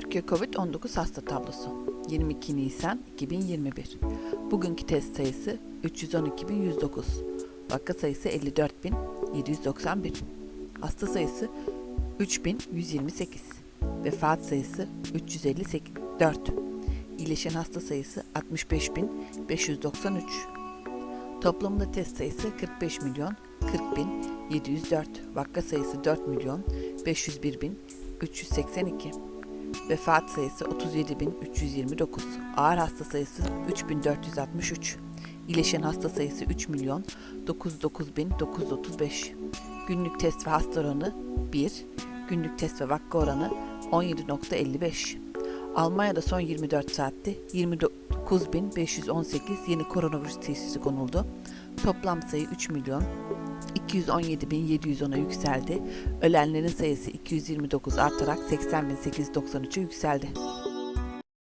Türkiye Covid-19 hasta tablosu 22 Nisan 2021 Bugünkü test sayısı 312.109 Vaka sayısı 54.791 Hasta sayısı 3.128 Vefat sayısı 354 İyileşen hasta sayısı 65.593 Toplamda test sayısı 45 milyon 40 bin 704 Vaka sayısı 4 milyon 501 bin 382 Vefat sayısı 37.329. Ağır hasta sayısı 3.463. İyileşen hasta sayısı 3 milyon 909.935. Günlük test ve hasta oranı 1. Günlük test ve vaka oranı 17.55. Almanya'da son 24 saatte 29.518 yeni koronavirüs teşhisi konuldu. Toplam sayı 3 milyon 217.710'a yükseldi. Ölenlerin sayısı 229 artarak 80.893'e yükseldi.